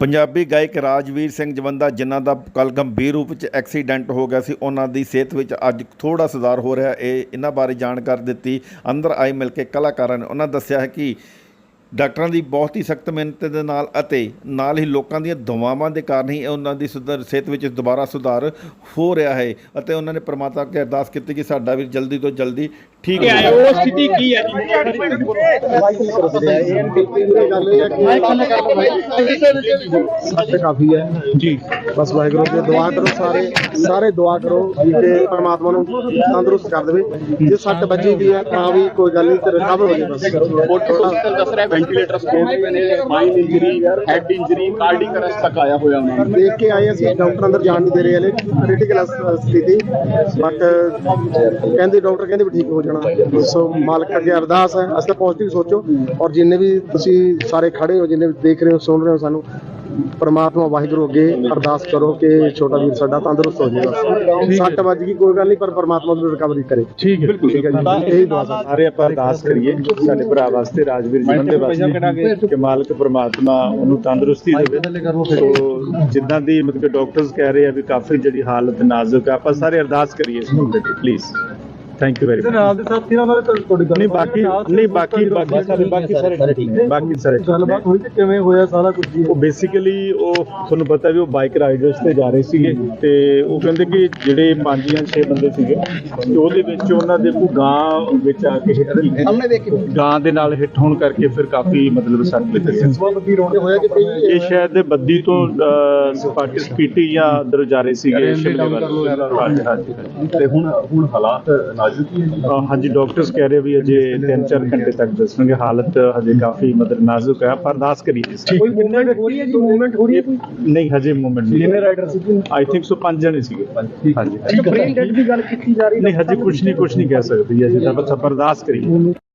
ਪੰਜਾਬੀ ਗਾਇਕ ਰਾਜਵੀਰ ਸਿੰਘ ਜਵੰਦਾ, ਜਿਨ੍ਹਾਂ ਦਾ ਕੱਲ ਗੰਭੀਰ ਰੂਪ ਵਿੱਚ ਐਕਸੀਡੈਂਟ ਹੋ ਗਿਆ ਸੀ, ਉਹਨਾਂ ਦੀ ਸਿਹਤ ਵਿੱਚ ਅੱਜ ਥੋੜਾ ਸੁਧਾਰ ਹੋ ਰਿਹਾ ਇਹ ਇਹਨਾਂ ਬਾਰੇ ਜਾਣਕਾਰੀ ਦਿੱਤੀ ਅੰਦਰ ਆਏ ਮਿਲ ਕੇ ਕਲਾਕਾਰਾਂ ਨੇ। ਉਹਨਾਂ ਦੱਸਿਆ ਹੈ ਕਿ ਡਾਕਟਰਾਂ ਦੀ ਬਹੁਤ ਹੀ ਸਖਤ ਮਿਹਨਤ ਦੇ ਨਾਲ ਅਤੇ ਨਾਲ ਹੀ ਲੋਕਾਂ ਦੀਆਂ ਦੁਆਵਾਂ ਦੇ ਕਾਰਨ ਹੀ ਉਹਨਾਂ ਦੀ ਸੁਧਾਰ ਸਿਹਤ ਵਿੱਚ ਦੁਬਾਰਾ ਸੁਧਾਰ ਹੋ ਰਿਹਾ ਹੈ ਅਤੇ ਉਹਨਾਂ ਨੇ ਪ੍ਰਮਾਤਮਾ ਅੱਗੇ ਅਰਦਾਸ ਕੀਤੀ ਕਿ ਸਾਡਾ ਵੀ ਜਲਦੀ ਤੋਂ ਜਲਦੀ ਠੀਕ ਹੋ ਜਾਏ ਉਹ ਸਥਿਤੀ ਕੀ ਹੈ? ਤੇ ਕਾਫੀ ਹੈ ਜੀ। ਬਸ ਵਾਹਿਗੁਰੂ ਜੀ ਦੁਆ ਕਰੋ ਸਾਰੇ ਸਾਰੇ ਦੁਆ ਕਰੋ ਕਿ ਪਰਮਾਤਮਾ ਨੂੰ ਤੰਦਰੁਸਤ ਕਰ ਦੇਵੇ। ਜੇ ਸੱਟ ਵੱਜੀ ਵੀ ਹੈ ਤਾਂ ਵੀ ਕੋਈ ਗੱਲ ਨਹੀਂ ਤੇ ਰਿਕਵਰ ਹੋ ਜਾਏ ਬਸ। ਹਸਪੀਟਲ ਦੱਸ ਰਿਹਾ ਵੈਂਟੀਲੇਟਰ ਸਪੋਰਟ ਨੇ mind injury head injury cardiac arrest ਤੱਕ ਆਇਆ ਹੋਇਆ ਉਹਨਾਂ ਨੂੰ। ਦੇਖ ਕੇ ਆਏ ਅਸੀਂ ਡਾਕਟਰ ਅੰਦਰ ਜਾਣ ਨਹੀਂ ਦੇ ਰਹੇ ਹਲੇ। ਕ੍ਰਿਟੀਕਲ ਸਥਿਤੀ। ਬਟ ਕਹਿੰਦੇ ਡਾਕਟਰ ਕਹਿੰਦੇ ਵੀ ਠੀਕ ਹੋ ਜਾਣਾ। ਸੋ ਮਾਲਕ ਅੱਗੇ ਅਰਦਾਸ ਹੈ। ਅਸੀਂ ਤਾਂ ਪੋਜ਼ਿਟਿਵ ਸੋਚੋ। ਔਰ ਜਿੰਨੇ ਵੀ ਤੁਸੀਂ ਸਾਰੇ ਖੜੇ ਹੋ ਜਿੰਨੇ ਵੀ ਦੇਖ ਰਹੇ ਹੋ ਸੁਣ ਰਹੇ ਹੋ ਸਾਨੂੰ ਪਰਮਾਤਮਾ ਵਾਹਿਗੁਰੂ ਅੱਗੇ ਅਰਦਾਸ ਕਰੋ ਕਿ ਛੋਟਾ ਵੀਰ ਸਾਡਾ ਤੰਦਰੁਸਤ ਹੋ ਜਾਏਗਾ। ਸੱਟ ਵੱਜ ਗਈ ਕੋਈ ਗੱਲ ਨਹੀਂ ਪਰ ਪਰਮਾਤਮਾ ਨੂੰ ਰਿਕਵਰੀ ਕਰੇ। ਠੀਕ ਹੈ। ਬਿਲਕੁਲ ਠੀਕ ਹੈ ਜੀ। ਇਹੀ ਦੁਆ ਸਾਰੇ ਆਪਾਂ ਅਰਦਾਸ ਕਰੀਏ ਸਾਡੇ ਭਰਾ ਵਾਸਤੇ ਰਾਜਵੀਰ ਜੀਵਨ ਦੇ ਵਾਸਤੇ ਕਿ। ਮਾਲਕ ਪ੍ਰਮਾਤਮਾ ਉਹਨੂੰ ਤੰਦਰੁਸਤੀ ਦੇਵੇ। ਸੋ ਜਿੱਦਾਂ ਦੀ ਮਤਲਬ ਕਿ ਡਾਕਟਰਸ ਕਹਿ ਰਹੇ ਆ ਵੀ ਕਾਫੀ ਜਿਹੜੀ ਹਾਲਤ ਨਾਜ਼ੁਕ ਆ ਆਪਾਂ ਸਾਰੇ ਅਰਦਾਸ ਕਰੀਏ ਇਸ ਮੁੱਦੇ ਤੇ please thank you very much ਨਾਲ ਦੇ ਸਾਥੀ ਨਾਲ ਤੁਹਾਡੀ ਨਹੀਂ ਬਾਕੀ ਨਹੀਂ ਬਾਕੀ ਬਾਕੀ ਸਾਰੇ ਬਾਕੀ ਸਾਰੇ ਠੀਕ ਨੇ। ਬਾਕੀ ਸਾਰੇ। ਗੱਲਬਾਤ ਹੋਈ ਕਿ ਕਿਵੇਂ ਹੋਇਆ ਸਾਰਾ ਕੁਝ ਜੀ? ਉਹ ਬੇਸਿਕਲੀ ਉਹ ਤੁਹਾਨੂੰ ਪਤਾ ਵੀ ਉਹ ਬਾਈਕ ਰਾਈਡਰਸ ਤੇ ਜਾ ਰਹੇ ਸੀਗੇ ਤੇ ਉਹ ਕਹਿੰਦੇ ਕਿ ਜਿਹੜੇ ਪੰਜ ਜਾਂ 6 ਬੰਦੇ ਸੀਗੇ ਤੇ ਉਹਦੇ ਵਿੱਚ ਉਹਨਾਂ ਦੇ ਕੋਈ ਗਾਂ ਵਿੱਚ ਆ ਕੇ ਹਿੱਟ ਕੀਤੀ। ਸਾਹਮਣੇ ਦੇਖ ਕੇ। ਗਾਂ ਦੇ ਨਾਲ ਹਿੱਟ ਹੋਣ ਕਰਕੇ ਫਿਰ ਕਾਫੀ ਮਤਲਬ ਸੱਟ ਲੱਗੀ। ਵੀ ਰੋਂਦੇ ਹੋਇਆ ਕਿ ਇਹ ਸ਼ਾਇਦ ਬੱਦੀ ਤੋਂ ਅਹ, ਸਪਾਟੀ ਸਪੀਟੀ ਜਾਂ ਅੰਦਰ ਜਾ ਰਹੇ ਸੀਗੇ ਸ਼ਿਮਲੇ ਵੱਲ। ਹਾਂਜੀ ਹਾਂਜੀ ਹਾਂਜੀ। ਤੇ ਹੁਣ ਹੁਣ ਹਾਲਾਤ ਹੀ ਹਾਂਜੀ ਡਾਕਟਰਸ ਕਹਿ ਰਹੇ ਵੀ ਅਜੇ 3-4 ਘੰਟੇ ਤੱਕ ਦੱਸਣਗੇ। ਹਾਲਤ ਹਜੇ ਕਾਫੀ ਮਤਲਬ ਨਾਜ਼ੁਕ ਹੈ। ਪਰ ਅਰਦਾਸ ਕਰੀਏ ਕੋਈ ਮੂਵਮੈਂਟ ਹੋ ਰਹੀ ਹੈ ਜੀ? ਮੂਵਮੈਂਟ ਹੋ ਰਹੀ ਹੈ ਕੋਈ? ਨਹੀਂ ਹਜੇ ਮੂਵਮੈਂਟ ਨਹੀਂ। ਰਾਈਡਰ ਸੀ ਜੀ? ਆਈ ਥਿੰਕ ਸੋ ਪੰਜ ਜਣੇ ਸੀਗੇ। ਹਾਂਜੀ। ਬ੍ਰੇਨ ਡੈਡ ਦੀ ਗੱਲ ਕੀਤੀ ਜਾ ਰਹੀ ਨਹੀਂ ਹਜੇ ਕੁਝ ਨਹੀਂ ਕੁਝ ਨਹੀਂ ਕਹਿ ਸਕਦੀ ਅਜੇ ਤਾਂ ਬਸ ਆਪਾਂ ਅਰਦਾਸ ਕਰੀਏ।